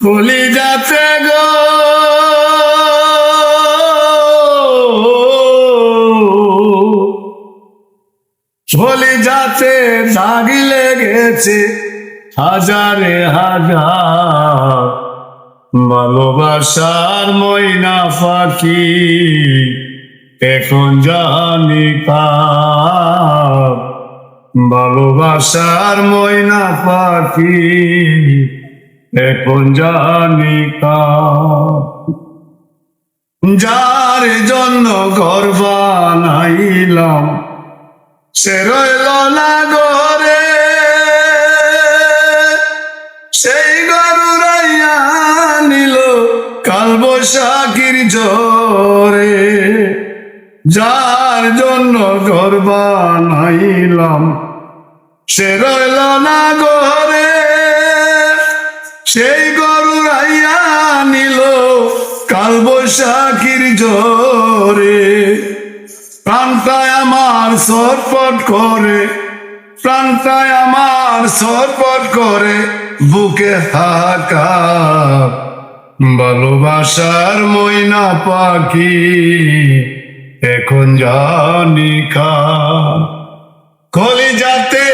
কলি যাতে গো। বলি যাতে দাগ লেগেছে হাজারে হাজার। ভালোবাসার ময়না পাখি এখন জানি ভালোবাসার ময়না পাখি এখন যার জন্য ঘর বানাইলাম, সে রইল না ঘরে। সেই গরুরাইয়া নিল কাল বৈশাখীর জরে যার জন্য ঘর বানাইলাম, সে রইল না ঘরে। বৈশাখীর জোরে, প্রাণটায় আমার সরপট করে, প্রাণটায় আমার সরপট করে, বুকে হাহাকার ভালোবাসার ময়না পাখি এখন জানি কলি যাতে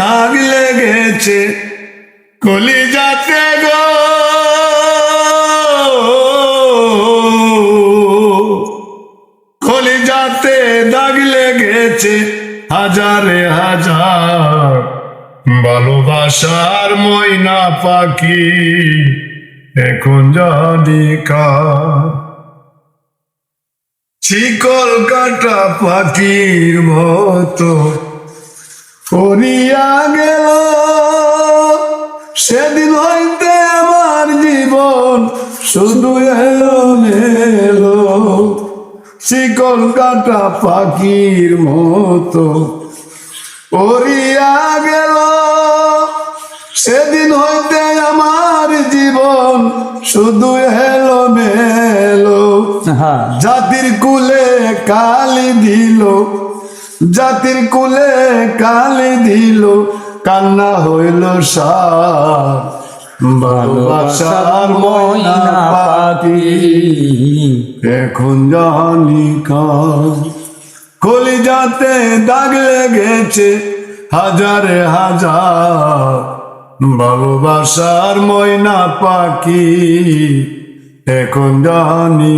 দাগ লেগেছে কলি যাতে গো হাজারে হাজার ভালোবাসার ময়না পাখি এখন জানি কার? শিকল কাটা পাখির মতো করিয়া গেল। সেদিন হইতে আমার জীবন শুধু এলো শিকল কাটা পাখির মতো। করিয়া গেল। সেদিন হইতে আমার জীবন শুধু হেলো মেলো হ্যাঁ জাতির কুলে কালি দিল জাতির কুলে কালি দিল কান্না হইল সার। ভালোবাসার ময়না পাখি এখন কার কলি যাতে দাগ লেগেছে হাজারে হাজার। ভালোবাসার ময়না পাখি এখন জানি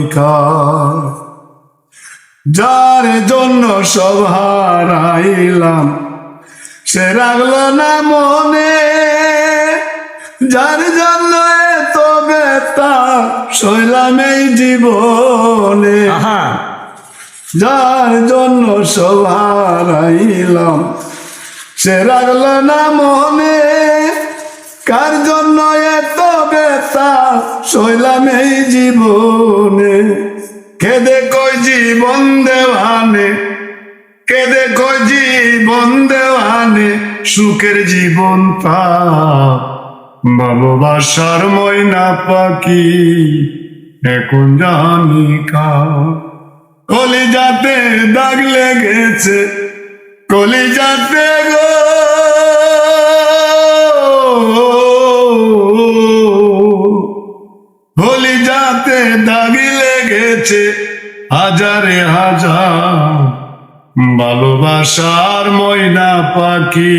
যার জন্য সব হারাইলাম, সে রাখল না মনে। যার জন্য এত বেতা শৈলাম এই জীবনে। যার জন্য সব হারাইলাম সে রাখল না মনে। কার জন্য এত বেতা শৈলাম এই জীবনে। কেদে কই জীবন দেওয়ানে কেদে কই জীবন দেওয়ানে সুখের জীবন তা ভালোবাসার ময়না পাখি, এখন জানি কা কলি যাতে দাগ লেগেছে কলি যাতে গো। কলি যাতে দাগ লেগেছে, হাজারে হাজার। ভালোবাসার ময়না পাখি